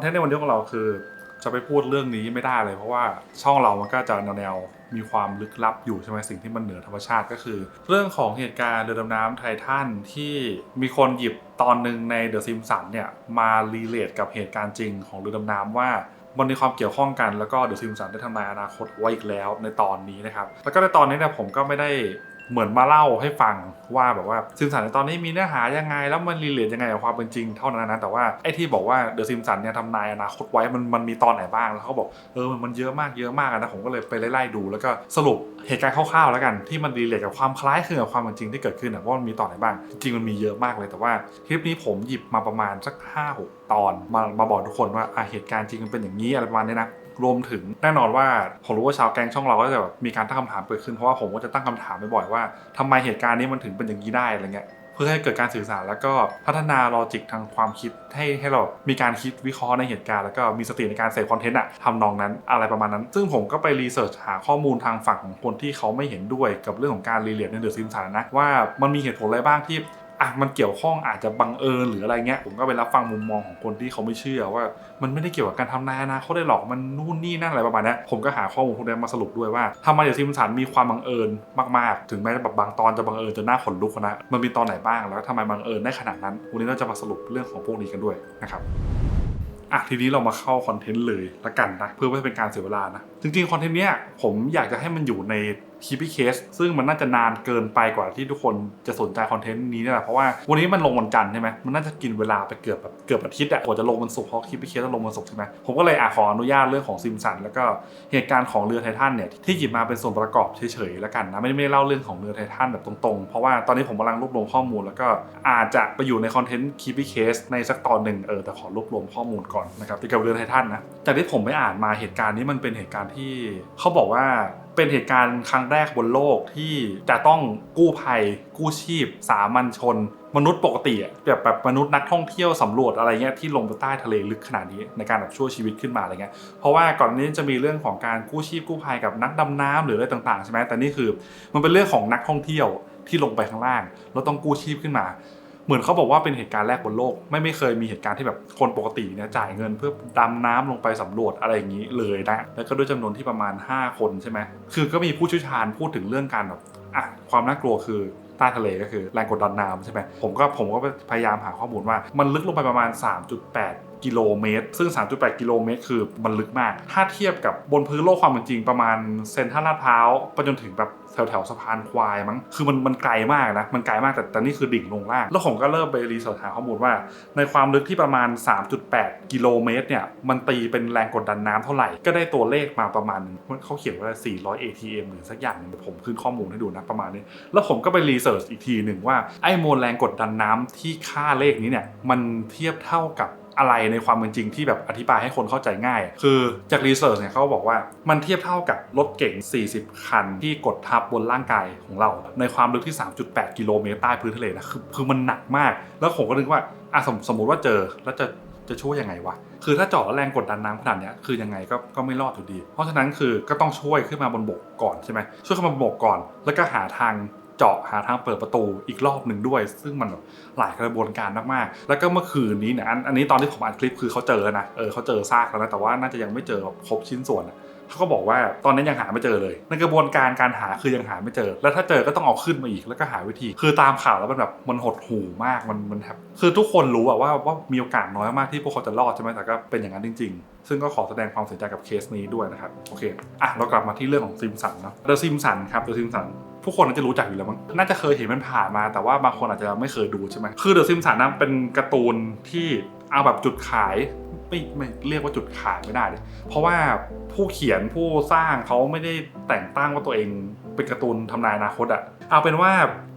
อนเทนต์ในวันนี้ของเราคือ จะไปพูดเรื่องนี้ไม่ได้เลย เพราะว่าช่องเรามันก็จะแนวๆมีความลึกลับอยู่ใช่ไหมสิ่งที่มันเหนือธรรมชาติก็คือ เรื่องของเหตุการณ์เรือดำน้ำไททันที่มีคนหยิบตอนหนึ่งในเดอะซิมสันเนี่ยมารีเลทกับเหตุการณ์จริงของเรือดำน้ำว่ามันมีความเกี่ยวข้องกันแล้วก็เดอะซิมสันได้ทำนายอนาคตไว้อีกแล้วในตอนนี้นะครับ แล้วก็ในตอนนี้เนี่ยผมก็ไม่ได้ เหมือนมาเล่าให้ฟังว่าแบบว่าซิมสันในตอนนี้มีเนื้อหายังไง แล้วมันรีเลทยังไงกับความเป็นจริงเท่านั้นนะแต่ว่าไอ้ที่บอกว่าเดอะซิมสันเนี่ยทำนายอนาคตไว้มันมันมีตอนไหนบ้างแล้วเขาบอกเออมันเยอะมากเยอะมากนะผมก็เลยไปไล่ๆดู แล้วก็สรุปเหตุการณ์คร่าวๆแล้วกัน ที่มันรีเลทกับความคล้ายคลึงกับความเป็นจริงที่เกิดขึ้นอะว่ามันมีตอนไหนบ้าง จริงมันมีเยอะมากเลยแต่ว่าคลิปนี้ผมหยิบมาประมาณสัก5 6ตอนมามาบอกทุกคนว่าอะเหตุการณ์จริงมันเป็นอย่างนี้อะไรประมาณนี้นะ รวมถึงแน่นอนว่าผมรู้ว่าชาวแกงช่องเราก็จะแบบมีการตั้งคำถามเกิดขึ้นเพราะว่าผมก็จะตั้งคำถามบ่อยๆว่าทำไมเหตุการณ์นี้มันถึงเป็นอย่างนี้ได้อะไรเงี้ยเพื่อให้เกิดการสื่อสารแล้วก็พัฒนาลอจิกทางความคิดให้ให้เรามีการคิดวิเคราะห์ในเหตุการณ์แล้วก็มีสติในการเสพคอนเทนต์อะทำนองนั้นอะไรประมาณนั้น ซึ่งผมก็ไปรีเสิร์ชหาข้อมูลทางฝั่งของคนที่เขาไม่เห็นด้วยกับเรื่องของการรีเลทในเดอะซิมสันนะว่ามันมีเหตุผลอะไรบ้างที่ อะมันเกี่ยวข้องอาจจะบังเอิญหรืออะไรเงี้ยผมก็ไปรับฟังมุมมองของคนที่เขาไม่เชื่อว่า มันไม่ได้เกี่ยวกับการทำนายอนาคตได้หรอกมันนู่นนี่นั่นอะไรประมาณนี้ผมก็หาข้อมูลพวกนี้มาสรุปด้วยว่าทำไมเดี๋ยวซิมสันมีความบังเอิญมากๆ ถึงแม้จะแบบบางตอนจะบังเอิญจนหน้าขนลุกนะมันมีตอนไหนบ้างแล้วทำไมบังเอิญได้ขนาดนั้นวันนี้เราจะมาสรุปเรื่องของพวกนี้กันด้วยนะครับอะทีนี้เรามาเข้าคอนเทนต์เลยละกันนะเพื่อไม่ให้เป็นการเสียเวลานะจริงๆคอนเทนต์เนี้ยผมอยากจะให้มันอยู่ใน คีปี้เคสซึ่งมันน่าจะนานเกินไปกว่าที่ทุกคนจะสนใจคอนเทนต์นี้นี่แหละเพราะว่าวันนี้มันลงวันจันทร์ใช่ไหมมันน่าจะกินเวลาไปเกือบแบบเกือบอาทิตย์อะกว่าจะลงวันศุกร์เพราะคีปี้เคสต้องลงวันศุกร์ใช่ไหมผมก็เลยอะขออนุญาตเรื่องของซิมสันแล้วก็เหตุการณ์ของเรือไททันเนี่ยที่หยิบมาเป็นส่วนประกอบเฉยๆแล้วกันนะไม่ได้ไม่ได้เล่าเรื่องของเรือไททันแบบตรงๆ เพราะว่าตอนนี้ผมกำลังรวบรวมข้อมูล แล้วก็อาจจะไปอยู่ในคอนเทนต์คีปี้เคสในสักตอนหนึ่งเออแต่ขอรวบรวมข้อมูลก่อนนะครับเกี่ยวกับเรือไททันนะจากที่ผมไปอ่านมาเหตุการณ์นี้มันเป็นเหตุการณ์ที่เขาบอกว่าเป็นเหตุการณ์ครั้งแรกบนโลกที่จะต้องกู้ภัย กู้ชีพ สามัญชน มนุษย์ปกติแบบแบบมนุษย์นักท่องเที่ยวสำรวจอะไรเงี้ยที่ลงไปใต้ทะเลลึกขนาดนี้ในการแบบช่วยชีวิตขึ้นมาอะไรเงี้ยเพราะว่าก่อนนานี้จะมีเรื่องของการกู้ชีพกู้ภัยกับนักดำน้ำหรืออะไรต่างๆใช่ไหมแต่นี่คือ มันเป็นเรื่องของนักท่องเที่ยวที่ลงไปข้างล่างแล้วต้องกู้ชีพขึ้นมา เหมือนเขาบอกว่าเป็นเหตุการณ์แรกบนโลก ไม่ไม่เคยมีเหตุการณ์ที่แบบคนปกติเนี่ยจ่ายเงินเพื่อดำน้ำลงไปสำรวจอะไรอย่างนี้เลยนะแล้วก็ด้วยจำนวนที่ประมาณ 5 คนใช่ไหมคือก็มีผู้เชี่ยวชาญพูดถึงเรื่องการแบบอะความน่ากลัวคือใต้ทะเลก็คือแรงกดดันน้ำใช่ไหมผมก็ผมก็พยายามหาข้อมูลว่ามันลึกลงไปประมาณ 3.8 กิโลเมตร ซึ่ง 3.8 กิโลเมตร คือมันลึกมาก ถ้าเทียบกับบนพื้นโลกความเป็นจริงประมาณเซนทรัลลาดพร้าวไปจนถึงแบบแถวแถวสะพานควายมั้ง คือมันมันไกลมากนะ มันไกลมากแต่แต่นี่คือดิ่งลงล่าง แล้วผมก็เริ่มไปรีเสิร์ชหาข้อมูลว่า ในความลึกที่ประมาณ 3.8 กิโลเมตรเนี่ย มันตีเป็นแรงกดดันน้ำเท่าไหร่ ก็ได้ตัวเลขมาประมาณเขาเขียนว่า 400 ATM หรือสักอย่างผมขึ้นข้อมูลให้ดูนะประมาณนี้ แล้วผมก็ไปรีเสิร์ชอีกทีหนึ่งว่าไอ้มวลแรงกดดันน้ำที่ค่าเลขนี้เนี่ย มันเทียบเท่ากับ อะไรในความเป็นจริงที่แบบอธิบายให้คนเข้าใจง่าย คือจากรีเสิร์ชเนี่ยเขาบอกว่ามันเทียบเท่ากับรถเก๋ง 40 คันที่กดทับบนร่างกายของเรา ในความลึกที่ 3.8 กิโลเมตรใต้พื้นทะเลนะคือคือมันหนักมาก แล้วผมก็นึกว่าอะสมสมมติว่าเจอแล้วจะจะช่วยยังไงวะ คือถ้าเจาะแล้วแรงกดดันน้ำขนาดเนี้ยคือยังไงก็ก็ไม่รอดอยู่ดี เพราะฉะนั้นคือก็ต้องช่วยขึ้นมาบนบกก่อนใช่ไหมช่วยขึ้นมาบนบกก่อน แล้วก็หาทาง เจาะหาทางเปิดประตูอีกรอบหนึ่งด้วย ซึ่งมันหลายกระบวนการมากๆ แล้วก็เมื่อคืนนี้เนี่ยอันนี้ตอนที่ผมอัดคลิปคือเขาเจอนะเออเขาเจอซากแล้วนะแต่ว่าน่าจะยังไม่เจอครบชิ้นส่วนเขาก็บอกว่าตอนนี้ยังหาไม่เจอเลย ในกระบวนการการหาคือยังหาไม่เจอ แล้วถ้าเจอก็ต้องเอาขึ้นมาอีกแล้วก็หาวิธี คือตามข่าวแล้วมันแบบมันหดหู่มากมันมันแบบคือทุกคนรู้อะว่าว่ามีโอกาสน้อยมากที่พวกเขาจะรอดใช่ไหมแต่ก็เป็นอย่างนั้นจริง ๆ ซึ่งก็ขอแสดงความเสียใจกับเคสนี้ด้วยนะครับโอเคอะเรากลับมาที่เรื่องของซิมสันเนาะเดอะซิมสันครับเดอะซิมสัน ผู้คนน่าจะรู้จักอยู่แล้วมั้งน่าจะเคยเห็นมันผ่านมา แต่ว่าบางคนอาจจะไม่เคยดูใช่ไหมคือเดอะซิมสันนะเป็นการ์ตูนที่เอาแบบจุดขายไม่ไม่เรียกว่าจุดขายไม่ได้เลยเพราะว่าผู้เขียนผู้สร้างเขาไม่ได้แต่งตั้งว่าตัวเองเป็นการ์ตูนทำนายอนาคตอะ เอาเป็นว่า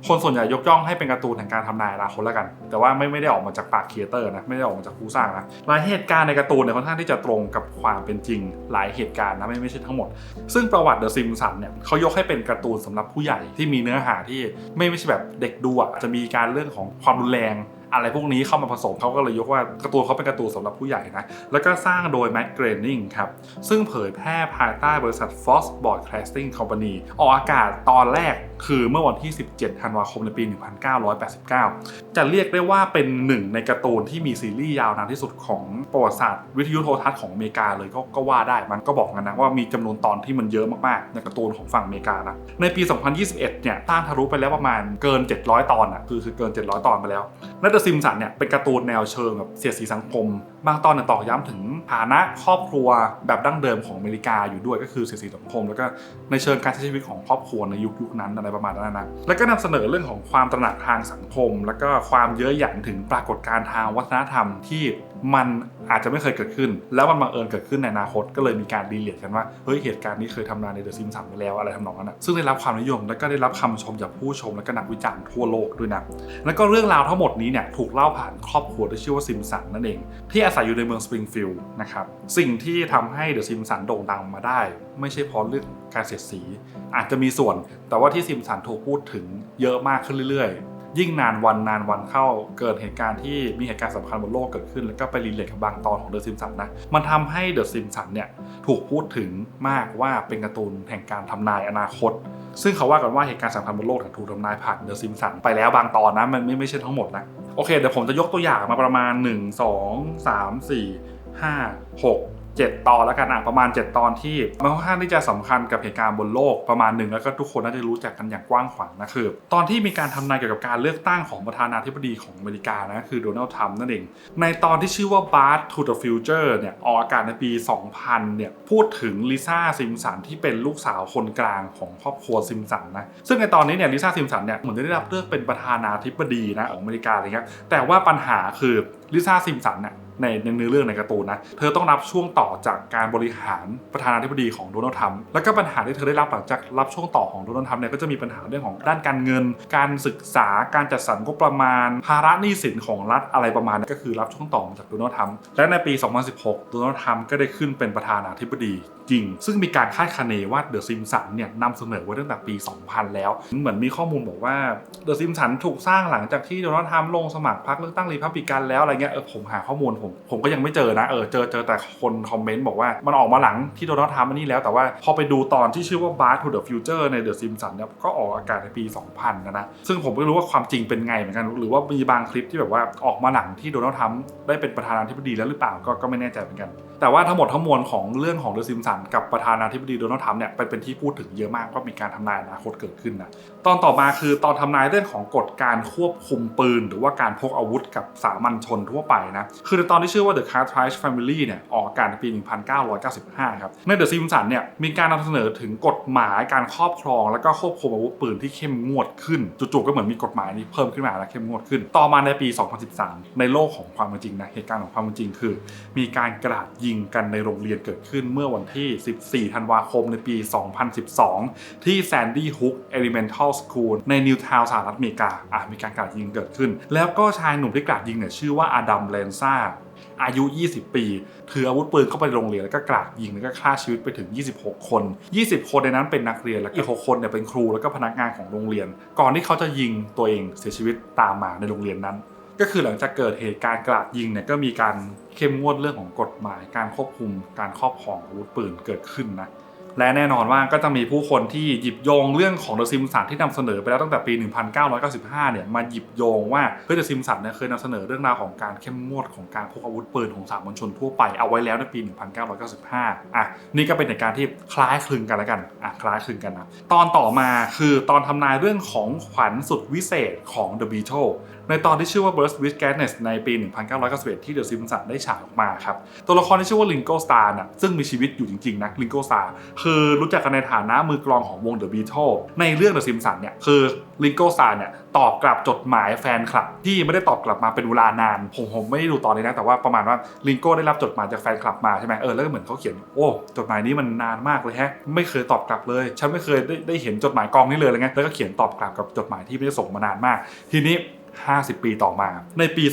คนส่วนใหญ่ยกย่องให้เป็นการ์ตูนแห่งการทำนายอนาคตแล้วกัน แต่ว่าไม่ไม่ได้ออกมาจากปากครีเอเตอร์นะไม่ได้ออกมาจากผู้สร้างนะหลายเหตุการณ์ในการ์ตูนเนี่ยค่อนข้างที่จะตรงกับความเป็นจริงหลายเหตุการณ์นะไม่ไม่ใช่ทั้งหมด ซึ่งประวัติเดอะซิมสันเนี่ยเขายกให้เป็นการ์ตูนสำหรับผู้ใหญ่ที่มีเนื้อหาที่ไม่ไม่ใช่แบบเด็กดูอะจะมีการเรื่องของความรุนแรงอะไรพวกนี้เข้ามาผสมเขาก็เลยยกว่าการ์ตูนเขาเป็นการ์ตูนสำหรับผู้ใหญ่นะ แล้วก็สร้างโดยแม t เกรนนิงครับ ซึ่งเผยแพร่ภายใต้บริษัท Fox Broadcasting Company ออกอากาศตอนแรก คือเมื่อวันที่ 17 ธันวาคมในปี 1989 จะเรียกได้ว่าเป็นหนึ่งในการ์ตูนที่มีซีรีส์ยาวนานที่สุดของประวัติศาสตร์วิทยุโทรทัศน์ของอเมริกาเลยก็ก็ว่าได้มันก็บอกกันนะว่ามีจำนวนตอนที่มันเยอะมากๆ ในการ์ตูนของฝั่งอเมริกานะในปี 2021 เนี่ยต้านทะลุไปแล้วประมาณเกิน 700 ตอนอะคือคือเกิน 700 ตอนไปแล้วและเดอะซิมสันเนี่ยเป็นการ์ตูนแนวเชิงแบบเสียดสีสังคม บางตอนเนี่ยตอกย้ำถึงฐานะครอบครัวแบบดั้งเดิมของอเมริกาอยู่ด้วยก็คือเสียดสีสังคม แล้วก็ในเชิงการใช้ชีวิตของครอบครัวในยุคยุคนั้นอะไรประมาณนั้นนะ แล้วก็นำเสนอเรื่องของความตระหนักทางสังคม แล้วก็ความเยอะหยันถึงปรากฏการณ์ทางวัฒนธรรมที่ มันอาจจะไม่เคยเกิดขึ้น แล้วมันบังเอิญเกิดขึ้นในอนาคตก็เลยมีการดีเลียกันว่าเฮ้ยเหตุการณ์นี้เคยทำนายในเดอะซิมสันไปแล้วอะไรทำนองนั้นนะซึ่งได้รับความนิยมและก็ได้รับคำชมจากผู้ชมและก็นักวิจารณ์ทั่วโลกด้วยนะแล้วก็เรื่องราวทั้งหมดนี้เนี่ยถูกเล่าผ่านครอบครัวที่ชื่อว่าซิมสันนั่นเอง ที่อาศัยอยู่ในเมืองสปริงฟิลด์นะครับสิ่งที่ทำให้เดอะซิมสันโด่งดังมาได้ ไม่ใช่เพราะเรื่องการเสียดสี อาจจะมีส่วน แต่ว่าที่ซิมสันถูกพูดถึงเยอะมากขึ้นเรื่อยๆ ยิ่งนานวันนานวันเข้าเกิดเหตุการณ์ที่มีเหตุการณ์สำคัญบนโลกเกิดขึ้น แล้วก็ไปรีเลทกับบางตอนของเดอะซิมสันนะมันทำให้เดอะซิมสันเนี่ยถูกพูดถึงมากว่าเป็นการ์ตูนแห่งการทำนายอนาคต ซึ่งเขาว่ากันว่าเหตุการณ์สำคัญบนโลกถูกทำนายผ่านเดอะซิมสันไปแล้วบางตอนนะมันไม่ไม่ใช่ทั้งหมดนะโอเคเดี๋ยวผมจะยกตัวอย่างมาประมาณ 1 2 3 4 5 6 7 ตอนแล้วกันอะประมาณ 7 ตอนที่มันค่อนข้างที่จะสำคัญกับเหตุการณ์บนโลกประมาณหนึ่งแล้วก็ทุกคนน่าจะรู้จักกันอย่างกว้างขวางนะคือ ตอนที่มีการทำนายเกี่ยวกับการเลือกตั้งของประธานาธิบดีของอเมริกานะคือโดนัลด์ทรัมป์นั่นเอง ในตอนที่ชื่อว่า Bart to the Future เนี่ยออกอากาศในปี 2000 เนี่ยพูดถึงลิซ่าซิมสันที่เป็นลูกสาวคนกลางของครอบครัวซิมสันนะซึ่งในตอนนี้เนี่ยลิซ่าซิมสันเนี่ยเหมือนจะได้รับเลือกเป็นประธานาธิบดีนะของอเมริกาอะไรเงี้ยแต่ว่าปัญหาคือลิซ่าซิมสันเนี่ย ในในเนื้อเรื่องในการ์ตูนนะ เธอต้องรับช่วงต่อจากการบริหารประธานาธิบดีของโดนัลด์ทรัมป์แล้วก็ปัญหาที่เธอได้รับหลังจากรับช่วงต่อของโดนัลด์ทรัมป์เนี่ยก็จะมีปัญหาเรื่องของด้านการเงิน การศึกษาการจัดสรรงบประมาณ ภาระหนี้สินของรัฐอะไรประมาณนี้ก็คือรับช่วงต่อจากโดนัลด์ทรัมป์และในปี 2016 โดนัลด์ทรัมป์ก็ได้ขึ้นเป็นประธานาธิบดีจริง ซึ่งมีการคาดคะเนว่าเดอะซิมสันเนี่ยนำเสนอไว้ตั้งแต่ปี 2000 แล้ว เหมือนมีข้อมูลบอกว่าเดอะซิมสันถูกสร้างหลังจากที่โดนัลด์ทรัมป์ลงสมัครพรรคเลือกตั้งรีพับลิกันแล้วอะไรเงี้ยเออผมหาข้อมูลผมผมก็ยังไม่เจอนะเออเจอเจอแต่คนคอมเมนต์บอกว่ามันออกมาหลังที่โดนัลด์ทรัมป์นนี้แล้วแต่ว่าพอไปดูตอนที่ชื่อว่า Bar to the Future ใน The Simpsons เนี่ยก็ออกอากาศในปี 2000 นะนะซึ่งผมไม่รู้ว่าความจริงเป็นไงเหมือนกันหรือว่ามีบางคลิปที่แบบว่าออกมาหลังที่โดนัลด์ทรัมป์ได้เป็นประธานาธิบดีแล้วหรือเปล่าก็ก็ไม่แน่ใจเหมือนกัน แต่ว่าทั้งหมดทั้งมวลของเรื่องของเดอะซิมสันกับประธานาธิบดีโดนัลด์ทรัมป์เนี่ยเป็นเป็นที่พูดถึงเยอะมากว่ามีการทำนายอนาคตเกิดขึ้นนะตอนต่อมาคือตอนทำนายเรื่องของกฎการควบคุมปืน หรือว่าการพกอาวุธกับสามัญชนทั่วไปนะคือในตอนที่ชื่อว่า The Cartridge Family เนี่ยออกอากาศในปี 1995 ครับ ใน The Simpsons เนี่ยมีการนำเสนอถึงกฎหมายการครอบครอง แล้วก็ควบคุมอาวุธปืนที่เข้มงวดขึ้นจู่ๆก็เหมือนมีกฎหมายนี้เพิ่มขึ้นมาและเข้มงวดขึ้น ต่อมาในปี 2013 ในโลกของความเป็นจริงนะเหตุการณ์ของความเป็นจริงคือ มีการกราดยิงกันในโรงเรียนเกิดขึ้นเมื่อวันที่ 14 ธันวาคมในปี 2012 ที่ Sandy Hook Elemental School ในนิวทาวน์สหรัฐอเมริกาอะมีการกราดยิงเกิดขึ้น แล้วก็ชายหนุ่มที่กราดยิงเนี่ยชื่อว่าอดัมเลนซ่า อายุ 20 ปีถืออาวุธปืนเข้าไปโรงเรียนแล้วก็กราดยิงแล้วก็ฆ่าชีวิตไปถึง 26 คน 20 คนในนั้นเป็นนักเรียน และอีก6คนเนี่ยเป็นครูแล้วก็พนักงานของโรงเรียน ก่อนที่เขาจะยิงตัวเองเสียชีวิตตามมาในโรงเรียนนั้น ก็คือหลังจากเกิดเหตุการณ์กราดยิงเนี่ยก็มีการเข้มงวดเรื่องของกฎหมาย การควบคุมการครอบครองอาวุธปืนเกิดขึ้นนะ และแน่นอนว่าก็จะมีผู้คนที่หยิบโยงเรื่องของเดอะซิมสันที่นำเสนอไปแล้วตั้งแต่ปี 1995 เนี่ยมาหยิบโยงว่าเฮ้ยเดอะซิมสันเนี่ยเคยนำเสนอเรื่องราวของการเข้มงวดของการพกอาวุธปืนของสามัญชนทั่วไปเอาไว้แล้วในปี 1995 อะนี่ก็เป็นเหตุการณ์ที่คล้ายคลึงกันแล้วกันอะคล้ายคลึงกันนะตอนต่อมาคือตอนทำนายเรื่องของขวัญสุดวิเศษของ The Beatles ในตอนที่ชื่อว่า Burst with Gladness ในปี 1991 ที่ The Simpsons ได้ฉายออกมาครับตัวละครที่ชื่อว่า Ringo Starr น่ะซึ่งมีชีวิตอยู่จริงๆนะ Ringo Starr คือรู้จักกันในฐานะมือกลองของวง The Beatles ในเรื่อง The Simpsons เนี่ยคือ Ringo Starr เนี่ยตอบกลับจดหมายแฟนคลับ ที่ไม่ได้ตอบกลับมาเป็นเวลานาน ผมผมไม่ได้ดูตอนนี้นะแต่ว่าประมาณว่า Ringo ได้รับจดหมายจากแฟนคลับมาใช่ไหมเออแล้วก็เหมือนเขาเขียนโอ้จดหมายนี้มันนานมากเลยแฮะ ไม่เคยตอบกลับเลย ฉันไม่เคยได้ได้เห็นจดหมายกองนี้เลยอะไรเงี้ยแล้วก็เขียนตอบกลับกับจดหมายที่ไม่ได้ส่งมานานมาก ทีนี้ 50 ปีต่อมา ในปี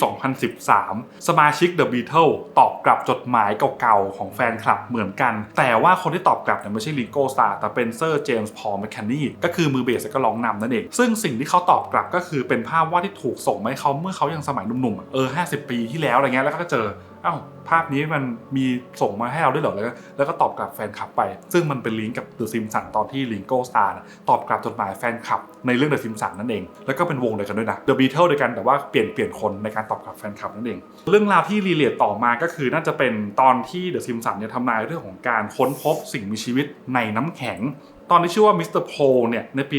2013 สมาชิก The Beatles ตอบกลับจดหมายเก่าๆ ของแฟนคลับเหมือนกัน แต่ว่าคนที่ตอบกลับเนี่ยไม่ใช่ลิโกสตาร์แต่เป็นเซอร์เจมส์พอลแมคคนนี่ก็คือมือเบสและก็ร้องนำนั่นเอง ซึ่งสิ่งที่เขาตอบกลับก็คือเป็นภาพวาดที่ถูกส่งมาให้เขาเมื่อเขายังสมัยหนุ่มๆ เออ 50 ปีที่แล้วอะไรเงี้ยแล้วก็เจอ เอ้าภาพนี้มันมีส่งมาให้เราด้วยเหรอแล้วก็แล้วก็ตอบกลับแฟนคลับไป ซึ่งมันเป็นลิงก์กับ The Simpsons ตอนที่ Ringo Starr น่ะตอบกลับจดหมายแฟนคลับในเรื่อง The Simpsons นั่นเอง แล้วก็เป็นวงเดียวกันด้วยนะ The Beatles เดียวกันแต่ว่าเปลี่ยนเปลี่ยนคนในการตอบกลับแฟนคลับนั่นเอง เรื่องราวที่รีเลทต่อมาก็คือน่าจะเป็นตอนที่ The Simpsons เนี่ยทำนายเรื่องของการค้นพบสิ่งมีชีวิตในน้ำแข็ง ตอนที่ชื่อว่ามิสเตอร์โพเนี่ยในปี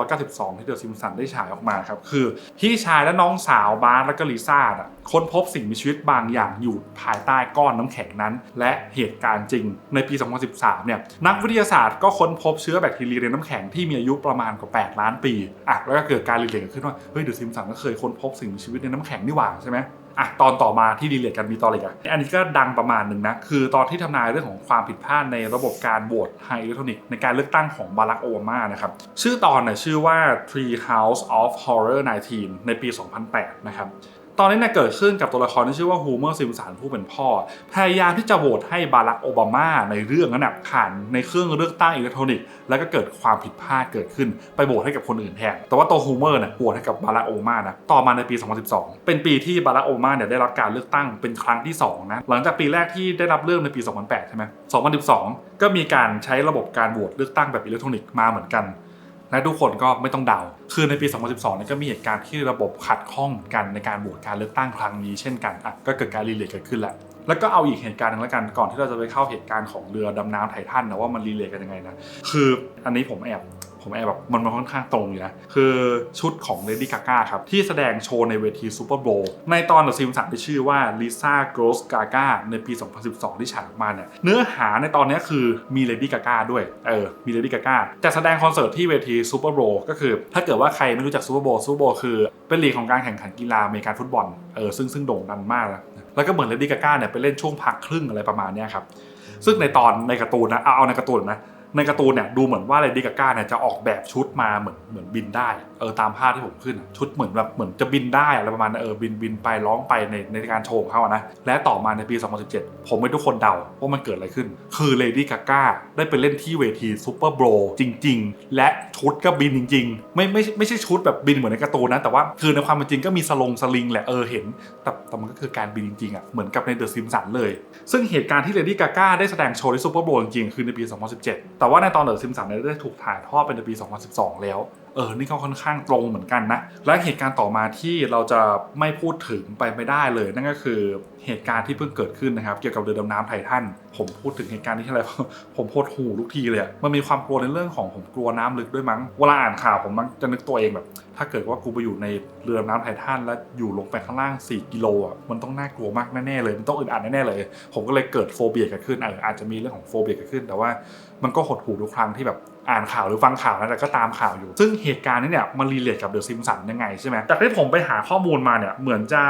1992 ที่เดอะซิมสันได้ฉายออกมาครับ คือพี่ชายและน้องสาวบาร์และก็ลิซ่าน่ะค้นพบสิ่งมีชีวิตบางอย่างอยู่ภายใต้ก้อนน้ำแข็งนั้น และเหตุการณ์จริงในปี 2013 เนี่ยนักวิทยาศาสตร์ก็ค้นพบเชื้อแบคทีเรียในน้ำแข็งที่มีอายุประมาณกว่า 8 ล้านปีอะแล้วก็เกิดการรีเลทกันขึ้นว่าเฮ้ยเดอะซิมสันก็เคยค้นพบสิ่งมีชีวิตในน้ำแข็งนี่หว่าใช่ไหม อะตอนต่อมาที่ดีเลตกันมีตอนอะไรกันอันนี้ก็ดังประมาณหนึ่งนะ คือตอนที่ทำนายเรื่องของความผิดพลาดในระบบการโหวตไฮอิเล็กทรอนิกส์ในการเลือกตั้งของบารักโอบามานะครับ ชื่อตอนเนี่ยชื่อว่า Tree House of Horror 19 ในปี 2008 นะครับ ตอนนี้เนี่ยเกิดขึ้นกับตัวละครที่ชื่อว่าฮูเมอร์ซิมสันผู้เป็นพ่อ พยายามที่จะโหวตให้บารักโอบามาในเรื่องนั้นนะผ่านในเครื่องเลือกตั้งอิเล็กทรอนิกส์แล้วก็เกิดความผิดพลาดเกิดขึ้นไปโหวตให้กับคนอื่นแทนแต่ว่าตัวฮูเมอร์เนี่ยโหวตให้กับบารักโอบามานะต่อมาในปี 2012 เป็นปีที่บารักโอบามาเนี่ยได้รับการเลือกตั้งเป็นครั้งที่2นะหลังจากปีแรกที่ได้รับเริ่มในปี 2008 ใช่ไหม2012 ก็มีการใช้ระบบการโหวตเลือกตั้งแบบอิเล็กทรอนิกส์มาเหมือนกัน และทุกคนก็ไม่ต้องเดา คือในปี 2012นี่ก็มีเหตุการณ์ที่ระบบขัดข้องกันในการโหวตการเลือกตั้งครั้งนี้เช่นกันอะก็เกิดการรีเลทเกิดขึ้นแหละแล้วก็เอาอีกเหตุการณ์หนึงแล้วกันก่อนที่เราจะไปเข้าเหตุการณ์ของเรือดำน้ำไททันนะว่ามันรีเลทกันยังไงนะคืออันนี้ผมแอบ ผมแอบแบบมันมันค่อนข้างตรงอยู่นะ คือชุดของ Lady Gaga ครับ ที่แสดงโชว์ในเวทีซูเปอร์โบว์ในตอนเดอะซิมสันที่ชื่อว่า Lisa Gross Gaga ในปี 2012 ที่ฉายออกมาเนี่ยเนื้อหาในตอนนี้คือมี Lady Gaga ด้วยเออมี Lady Gaga จะแสดงคอนเสิร์ตที่เวทีซูเปอร์โบว์ก็คือ ถ้าเกิดว่าใครไม่รู้จักซูเปอร์โบว์ซูเปอร์โบว์คือเป็นลีกของการแข่งขันกีฬาอเมริกันฟุตบอลเออซึ่งซึ่งโด่งดังมากนะแล้วก็เหมือน Lady Gaga เนี่ยไปเล่นช่วงพักครึ่งอะไรประมาณเนี้ยครับซึ่งในตอนในการ์ตูนนะเอาเอาในการ์ตูนนะ ในการ์ตูนเนี่ยดูเหมือนว่าเลดี้กาก้าเนี่ยจะออกแบบชุดมาเหมือนเหมือนบินได้เออตามภาพที่ผมขึ้นชุดเหมือนแบบเหมือนจะบินได้อะไรประมาณเออบินบินไปร้องไปในในการโชว์ของเขาอะนะและต่อมาในปี 2017 ผมให้ทุกคนเดาว่ามันเกิดอะไรขึ้น คือเลดี้กาก้าได้ไปเล่นที่เวทีซูเปอร์โบว์จริง ๆ และชุดก็บินจริง ๆ ไม่ไม่ไม่ใช่ชุดแบบบินเหมือนในการ์ตูนนะแต่ว่าคือในความเป็นจริงก็มีสลงสลิงแหละเออเห็น แต่แต่มันก็คือการบินจริงๆอะเหมือนกับในเดอะซิมสันเลย ซึ่งเหตุการณ์ที่เลดี้กาก้าได้แสดงโชว์ที่ซูเปอร์โบว์จริงๆคือในปี 2017แต่ว่าในตอนเดอะซิมสันเนี่ยได้ถูกถ่ายทอดเป็นในปี 2012 แล้ว เออ นี่ก็ค่อนข้างตรงเหมือนกันนะ และเหตุการณ์ต่อมาที่เราจะไม่พูดถึงไปไม่ได้เลย นั่นก็คือเหตุการณ์ที่เพิ่งเกิดขึ้นนะครับ เกี่ยวกับเรือดำน้ำไททัน ผมพูดถึงเหตุการณ์นี้อะไร ผมโพดหูทุกทีเลยอะมันมีความกลัวในเรื่องของผมกลัวน้ำลึกด้วยมั้ง เวลาอ่านข่าวผมมักจะนึกตัวเองแบบ ถ้าเกิดว่ากูไปอยู่ในเรือดำน้ำไททันแล้วอยู่ลงไปข้างล่าง 4 กิโลอะมันต้องน่ากลัวมากแน่ๆเลย มันต้องอึดอัดแน่ๆเลย ผมก็เลยเกิดโฟเบียเกิดขึ้นเอออาจจะมีเรื่องของโฟเบียเกิดขึ้น แต่ว่ามันก็หดหู่ทุกครั้งที่แบบอ่านข่าวหรือฟังข่าวนะแต่ก็ตามข่าวอยู่ ซึ่งเหตุการณ์นี้เนี่ยมันรีเลทกับเดอะซิมสันยังไงใช่ไหมจากที่ผมไปหาข้อมูลมาเนี่ยเหมือนจะ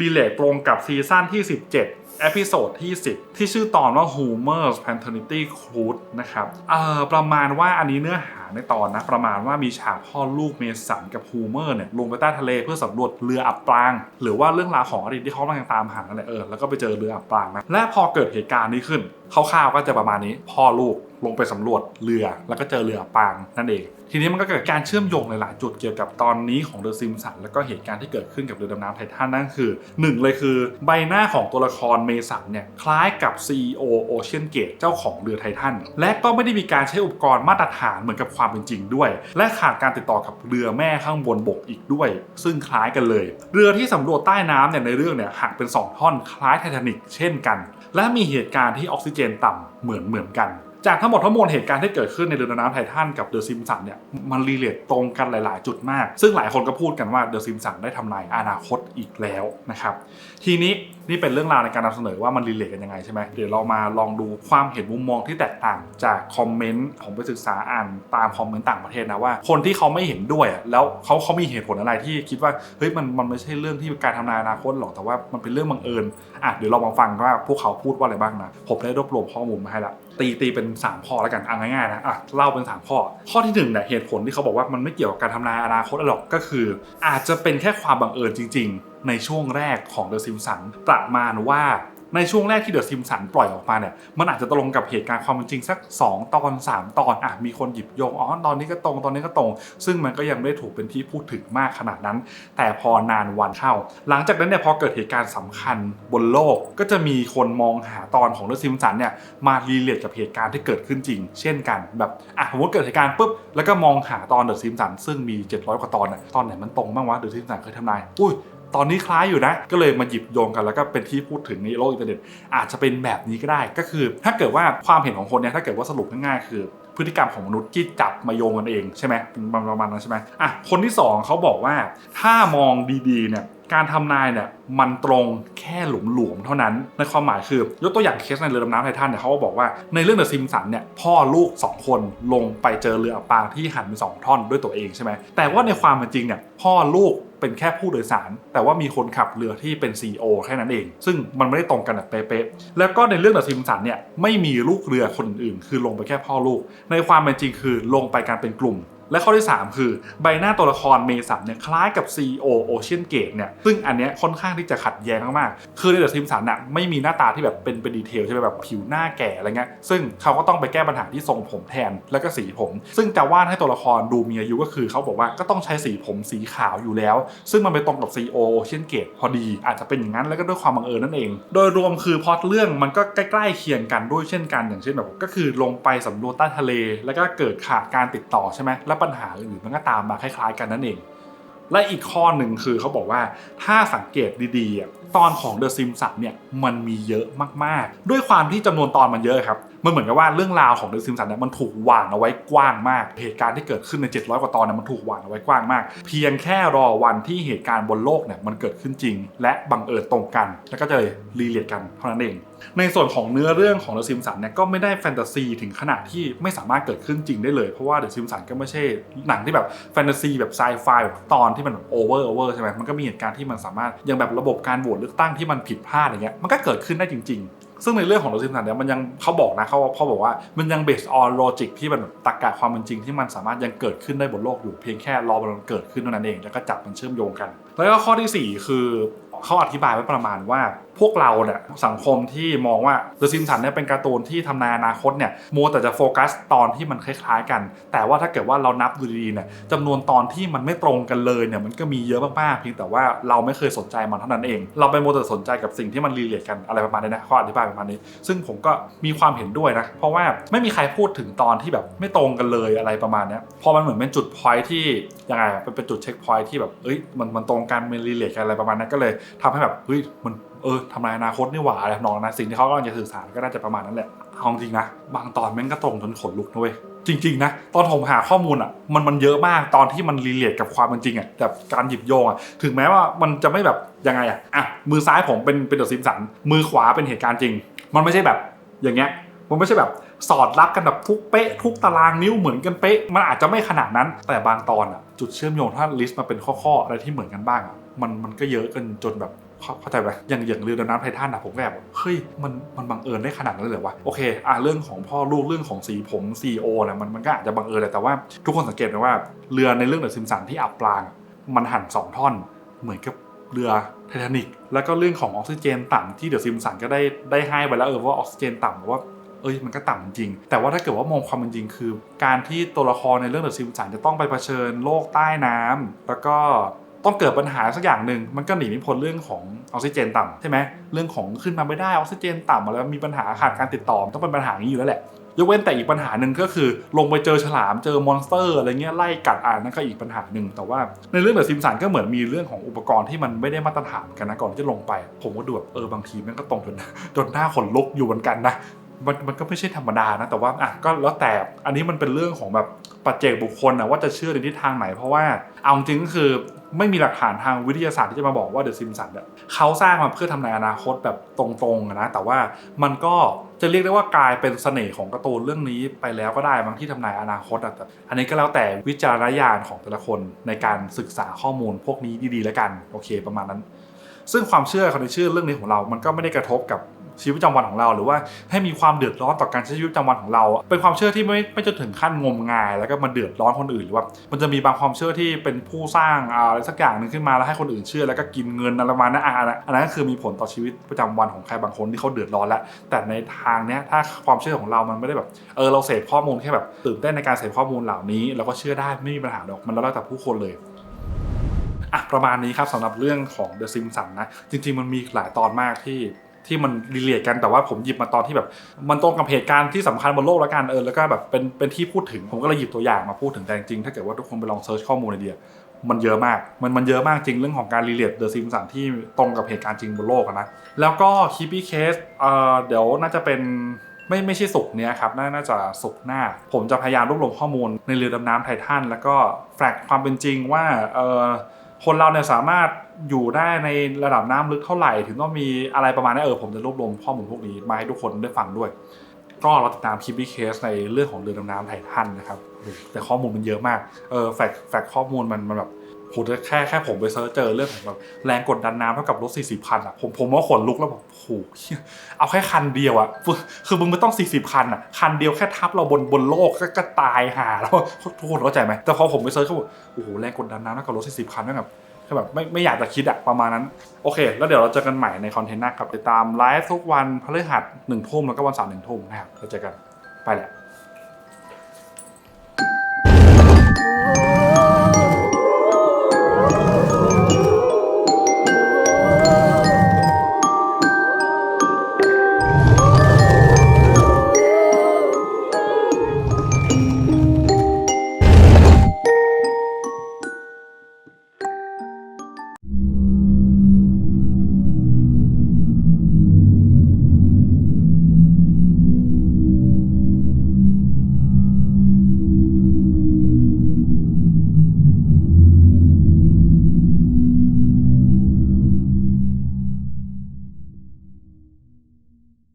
รีเลทตรงกับซีซั่นที่ 17 เอพิโซดที่ 10 ที่ชื่อตอนว่า Homer's Paternity Cruise นะครับเอ่อประมาณว่าอันนี้เนื้อหาในตอนนะ ประมาณว่ามีฉากพ่อลูกเมสันกับฮูเมอร์เนี่ยลงไปใต้ทะเลเพื่อสำรวจเรืออับปาง หรือว่าเรื่องราวของอดีตที่เขากำลังตามหานั่นแหละเออแล้วก็ไปเจอเรืออับปางนะและพอเกิดเหตุการณ์นี้ขึ้นคร่าวๆก็จะประมาณนี้พ่อลูก ลงไปสำรวจเรือ แล้วก็เจอเรืออับปางนั่นเอง ทีนี้มันก็เกิดการเชื่อมโยงหลายๆจุดเกี่ยวกับตอนนี้ของเดอะซิมสันแล้วก็เหตุการณ์ที่เกิดขึ้นกับเรือดำน้ำไททันนั่นคือหนึ่งเลยคือ ใบหน้าของตัวละครเมสันเนี่ยคล้ายกับ CEO Ocean Gate เจ้าของเรือไททันและก็ไม่ได้มีการใช้อุปกรณ์มาตรฐานเหมือนกับความเป็นจริงด้วย และขาดการติดต่อกับเรือแม่ข้างบนบกอีกด้วย ซึ่งคล้ายกันเลย เรือที่สำรวจใต้น้ำเนี่ยในเรื่องเนี่ยหักเป็นสองท่อนคล้ายไททานิกเช่นกัน และมีเหตุการณ์ที่ออกซิเจนต่ำเหมือนเหมือนกัน จากทั้งหมดทั้งมวลเหตุการณ์ที่เกิดขึ้นในเรือดำน้ำไททันกับเดอะซิมสันเนี่ยมันรีเลทตรงกันหลาย ๆ จุดมาก ซึ่งหลายคนก็พูดกันว่าเดอะซิมสันได้ทำนายอนาคตอีกแล้วนะครับทีนี้นี่เป็นเรื่องราวในการนำเสนอว่ามันรีเลทกันยังไงใช่ไหมเดี๋ยวเรามาลองดูความเห็นมุมมองที่แตกต่างจากคอมเมนต์ผมไปศึกษาอ่านตามคอมเมนต์ต่างประเทศนะว่า คนที่เขาไม่เห็นด้วยแล้วเขาเขามีเหตุผลอะไรที่คิดว่าเฮ้ยมันมันไม่ใช่เรื่องที่การทำนายอนาคตหรอกแต่ว่ามันเป็นเรื่องบังเอิญอะเดี๋ยวเรามาฟังว่าพวกเขาพูดว่าอะไรบ้างนะผมได้รวบรวมข้อมูลมาให้ละ ตีตีเป็น 3 ข้อแล้วกันอะง่ายๆนะอะเล่าเป็น 3 ข้อ ข้อที่1เนี่ยเหตุผลที่เขาบอกว่ามันไม่เกี่ยวกับการทำนายอนาคตหรอกก็คือ อาจจะเป็นแค่ความบังเอิญจริง ๆ ในช่วงแรกของเดอะซิมสันประมาณว่า ในช่วงแรกที่เดอะซิมสันปล่อยออกมาเนี่ยมันอาจจะตรงกับเหตุการณ์ความเป็นจริงสัก 2 ตอน 3 ตอนอะมีคนหยิบโยงอ๋อตอนนี้ก็ตรงตอนนี้ก็ตรง ซึ่งมันก็ยังไม่ได้ถูกเป็นที่พูดถึงมากขนาดนั้น แต่พอนานวันเข้า หลังจากนั้นเนี่ยพอเกิดเหตุการณ์สำคัญบนโลกก็จะมีคนมองหาตอนของเดอะซิมสันเนี่ยมารีเลทกับเหตุการณ์ที่เกิดขึ้นจริง เช่นกันแบบอะสมมติเกิดเหตุการณ์ปุ๊บแล้วก็มองหาตอนเดอะซิมสันซึ่งมี 700 กว่าตอนน่ะตอนไหนมันตรงบ้างวะเดอะซิมสันเคยทำนายอุ้ย ตอนนี้คล้ายอยู่นะ ก็เลยมาหยิบโยงกันแล้วก็เป็นที่พูดถึงในโลกอินเทอร์เน็ตอาจจะเป็นแบบนี้ก็ได้ ก็คือ ถ้าเกิดว่าความเห็นของคนเนี่ยถ้าเกิดว่าสรุปง่ายๆคือพฤติกรรมของมนุษย์ที่จับมาโยงกันเองใช่ไหมประมาณนั้นใช่ไหมอะคนที่สองเขาบอกว่าถ้ามองดีๆเนี่ยการทำนายเนี่ยมันตรงแค่หลุมๆเท่านั้น ในความหมายคือยกตัวอย่างเคสในเรือดำน้ำไททันเนี่ยเขาก็บอกว่าในเรื่องเดอะซิมสันเนี่ยพ่อลูก 2 คนลงไปเจอเรืออับปางที่หันเป็นสองท่อนด้วยตัวเองใช่ไหมแต่ว่าในความเป็นจริงเนี่ยพ่อลูกเป็นแค่ผู้โดยสาร แต่ว่ามีคนขับเรือที่เป็น CEO แค่นั้นเอง ซึ่งมันไม่ได้ตรงกันแบบเป๊ะๆแล้วก็ในเรื่องเดอะซิมสันเนี่ยไม่มีลูกเรือคนอื่นคือลงไปแค่พ่อลูก ในความเป็นจริงคือลงไปการเป็นกลุ่ม และข้อที่ 3 คือใบหน้าตัวละครเมสันเนี่ยคล้ายกับ CEO Ocean Gate เนี่ยซึ่งอันเนี้ยค่อนข้างที่จะขัดแย้งมากๆ คือในเดอะซิมสันน่ะไม่มีหน้าตาที่แบบเป็นเป็นดีเทลใช่ไหมแบบผิวหน้าแก่อะไรเงี้ยซึ่งเขาก็ต้องไปแก้ปัญหาที่ทรงผมแทนแล้วก็สีผม ซึ่งจะวาดให้ตัวละครดูมีอายุก็คือเขาบอกว่าก็ต้องใช้สีผมสีขาวอยู่แล้ว ซึ่งมันไปตรงกับ CEO Ocean Gate พอดี อาจจะเป็นอย่างนั้นแล้วก็ด้วยความบังเอิญนั่นเอง โดยรวมคือพอตเรื่องมันก็ใกล้ๆเคียงกันด้วยเช่นกันอย่างเช่นแบบก็คือลงไปสำรวจใต้ทะเล แล้วก็เกิดขาดการติดต่อใช่ไหมแลปัญหาอื่นๆมันก็ตามมาคล้าย ๆ กันนั่นเอง และอีกข้อหนึ่งคือเขาบอกว่าถ้าสังเกตดีๆ ตอนของ The Sims 3เนี่ยมันมีเยอะมากๆ ด้วยความที่จำนวนตอนมันเยอะครับมันเหมือนกับว่าเรื่องราวของ The Sims 3เนี่ยมันถูกวางเอาไว้กว้างมาก เหตุการณ์ที่เกิดขึ้นใน 700 กว่าตอนเนี่ยมันถูกวางเอาไว้กว้างมาก เพียงแค่รอวันที่เหตุการณ์บนโลกเนี่ยมันเกิดขึ้นจริง และบังเอิญตรงกัน แล้วก็จะเลยรีเลทกันเท่านั้นเอง ในส่วนของเนื้อเรื่องของ The Sims 3เนี่ยก็ไม่ได้แฟนตาซีถึงขนาดที่ไม่สามารถเกิดขึ้นจริงได้เลย เพราะว่า The Sims 3ก็ไม่ใช่หนังที่แบบแฟนตาซีแบบไซไฟแบบตอนที่มันโอเวอร์โอเวอร์ใช่ไหมมันก็มีเหตุการณ์ที่มันสามารถย่างแบบระบบการโหวตเลือกตั้งที่มันผิดพลาดอย่างเงี้ยมันก็เกิดขึ้นได้จริง ๆ ซึ่งในเรื่องของโลจิสติกเนี่ยมันยังเขาบอกนะเขาเขาบอกว่ามันยัง based on logic ที่มันตรรกะความเป็นจริงที่มันสามารถยังเกิดขึ้นได้บนโลกอยู่เพียงแค่รอมันเกิดขึ้นเท่านั้นเองแล้วก็จับมันเชื่อมโยงกัน แล้วก็ข้อที่สี่คือเขาอธิบายไว้ประมาณว่า พวกเราเนี่ยสังคมที่มองว่า The Simpsons เนี่ยเป็นการ์ตูนที่ทำนายอนาคตเนี่ยมัวแต่จะโฟกัสตอนที่มันคล้ายๆกัน แต่ว่าถ้าเกิดว่าเรานับดูดีๆเนี่ยจำนวนตอนที่มันไม่ตรงกันเลยเนี่ยมันก็มีเยอะมากๆเพียงแต่ว่าเราไม่เคยสนใจมันเท่านั้นเอง เราไปมัวแต่สนใจกับสิ่งที่มันรีเลทกันอะไรประมาณนี้นะเขาอธิบายประมาณนี้ ซึ่งผมก็มีความเห็นด้วยนะเพราะว่าไม่มีใครพูดถึงตอนที่แบบไม่ตรงกันเลยอะไรประมาณนี้พอมันเหมือนเป็นจุดพอยที่ยังไงเป็นจุดเช็คพอยที่แบบเอ้ยมันมันตรงกันมันรีเลทกันอะไรประมาณนั้นก็เลยทำให้แบบเฮ้ยมันเออทำลายอนาคตนี่หว่าอะไรนองนั้นสิ่งที่เขากำลังจะสื่อสารก็น่าจะประมาณนั้นแหละเอาจริงนะบางตอนแม่งก็ตรงจนขนลุกนะเว้ยจริงๆนะตอนผมหาข้อมูลอะมันมันเยอะมากตอนที่มันรีเลทกับความเป็นจริงอะแบบการหยิบโยงอะถึงแม้ว่ามันจะไม่แบบยังไงอะอะมือซ้ายผมเป็นเป็นเดอะซิมสันมือขวาเป็นเหตุการณ์จริง มันไม่ใช่แบบอย่างเงี้ยมันไม่ใช่แบบสอดรับกันแบบทุกเป๊ะทุกตารางนิ้วเหมือนกันเป๊ะ มันอาจจะไม่ขนาดนั้น แต่บางตอนอะจุดเชื่อมโยงถ้าลิสต์มาเป็นข้อๆอะไรที่เหมือนกันบ้างอะมันมันก็เยอะกันจนแบบ เข้าใจไหมอย่างอย่างเรือดำน้ำไททันอะผมก็แบบเฮ้ยมันมันบังเอิญได้ขนาดนั้นเลยเหรอวะโอเคอะเรื่องของพ่อลูกเรื่องของสีผมซีโอเนี่ยมันมันก็อาจจะบังเอิญแหละแต่ว่าทุกคนสังเกตไหมว่าเรือในเรื่องเดอะซิมสันที่อับปลาง มันหันสองท่อนเหมือนกับเรือไททานิกแล้วก็เรื่องของออกซิเจนต่ำที่เดอะซิมสันก็ได้ได้ให้ไปแล้วเออว่าออกซิเจนต่ำว่าเอ้ยมันก็ต่ำจริง แต่ว่าถ้าเกิดว่ามองความเป็นจริงคือ การที่ตัวละครในเรื่องเดอะซิมสันจะต้องไปเผชิญโลกใต้น้ำแล้วก็ ต้องเกิดปัญหาสักอย่างหนึ่งมันก็หนีไม่พ้นเรื่องของออกซิเจนต่ำใช่ไหมเรื่องของขึ้นมาไม่ได้ออกซิเจนต่ำมาแล้วมีปัญหาขาดการติดต่อมันต้องเป็นปัญหาอย่างนี้อยู่แล้วแหละยกเว้นแต่อีกปัญหาหนึ่งก็คือ ลงไปเจอฉลามเจอมอนสเตอร์อะไรเงี้ยไล่กัดอ่านนั่นก็อีกปัญหาหนึ่งแต่ว่าในเรื่องเดอะซิมสันก็เหมือนมีเรื่องของอุปกรณ์ที่มันไม่ได้มาตรฐานกันนะก่อนที่จะลงไป ผมก็ดูแบบเออบางทีมันก็ตรงจนจนหน้าขนลุกอยู่เหมือนกันนะมันมันก็ไม่ใช่ธรรมดานะแต่ว่าอะก็แล้วแต่อันนี้มันเป็นเรื่องของแบบ ปัจเจกบุคคลนะว่าจะเชื่อในทิศทางไหน เพราะว่าเอาจริงก็คือไม่มีหลักฐานทางวิทยาศาสตร์ที่จะมาบอกว่าเดอะซิมสันเนี่ยเขาสร้างมาเพื่อทำนายอนาคตแบบตรงๆนะแต่ว่ามันก็จะเรียกได้ว่ากลายเป็นเสน่ห์ของการ์ตูนเรื่องนี้ไปแล้วก็ได้บางที่ทำนายอนาคตอะแต่อันนี้ก็แล้วแต่วิจารณญาณของแต่ละคนในการศึกษาข้อมูลพวกนี้ดีๆแล้วกันโอเค ประมาณนั้น ซึ่งความเชื่อความเชื่อเรื่องนี้ของเรา มันก็ไม่ได้กระทบกับ ชีวิตประจำวันของเรา หรือว่าให้มีความเดือดร้อนต่อการใช้ชีวิตประจำวันของเรา เป็นความเชื่อที่ไม่ไม่จะถึงขั้นงมงาย แล้วก็มาเดือดร้อนคนอื่นหรือว่ามันจะมีบางความเชื่อที่เป็นผู้สร้างอะไรสักอย่างหนึ่งขึ้นมาแล้วให้คนอื่นเชื่อแล้วก็กินเงินอะไรประมาณนั้นอะอันนั้นก็คือมีผลต่อชีวิตประจำวันของใครบางคนที่เขาเดือดร้อนแล้ว แต่ในทางเนี้ยถ้าความเชื่อของเรามันไม่ได้แบบเออเราเสพข้อมูลแค่แบบตื่นเต้นในการเสพข้อมูลเหล่านี้เราก็เชื่อได้ไม่มีปัญหาหรอกมันแล้วแต่ผู้คนเลยอะประมาณนี้ครับสำหรับเรื่องของ The Sims นะ จริง ๆ มันมีหลายตอนมากที่ ที่มันรีเลทกันแต่ว่าผมหยิบมาตอนที่แบบ มันตรงกับเหตุการณ์ที่สำคัญบนโลกแล้วกันเออแล้วก็แบบเป็นเป็นที่พูดถึงผมก็เลยหยิบตัวอย่างมาพูดถึงแต่จริงถ้าเกิดว่าทุกคนไปลองเซิร์ชข้อมูลในเดียมันเยอะมาก มันมันเยอะมากจริงเรื่องของการรีเลท The Simpsons ที่ตรงกับเหตุการณ์จริงบนโลกนะ แล้วก็ Keepy Case เอ่อเดี๋ยวน่าจะเป็นไม่ไม่ใช่สุกเนี้ยครับ น่าจะสุกหน้า ผมจะพยายามรวบรวมข้อมูลในเรือดำน้ำไททันแล้วก็แฟกความเป็นจริงว่าเออ คนเราเนี่ยสามารถอยู่ได้ในระดับน้ำลึกเท่าไหร่ ถึงต้องมีอะไรประมาณนี้เออผมจะรวบรวมข้อมูลพวกนี้มาให้ทุกคนได้ฟังด้วย ก็เราติดตามคลิปวิเคสในเรื่องของเรือดำน้ำไททันนะครับแต่ข้อมูลมันเยอะมากเออแฟกแฟกข้อมูลมันมันแบบ โหแค่แค่ผมไปเซิร์ชเจอเรื่องของแบบแรงกดดันน้ำเท่ากับรถ40คันอะผมผมว่าขนลุกแล้วแบบโหเหี้ยเอาแค่คันเดียวอะคือมึงไม่ต้อง40คันอะคันเดียวแค่ทับเราบนบนโลกก็กตายห่าแล้วทุกคนเข้าใจไหมแต่พอผมไปเซิร์ชเขาบอกโอ้โหแรงกดดันน้ำมากกว่ารถ40คันนั่นแบบคือแบบไม่ไม่อยากจะคิดอะประมาณนั้น โอเค แล้วเดี๋ยวเราเจอกันใหม่ในคอนเทนต์หน้าครับติดตามไลฟ์ทุกวันพฤหัสหนึ่งทุ่มแล้วก็วันเสาร์หนึ่งทุ่มนะครับเราเจอกันไปแหละ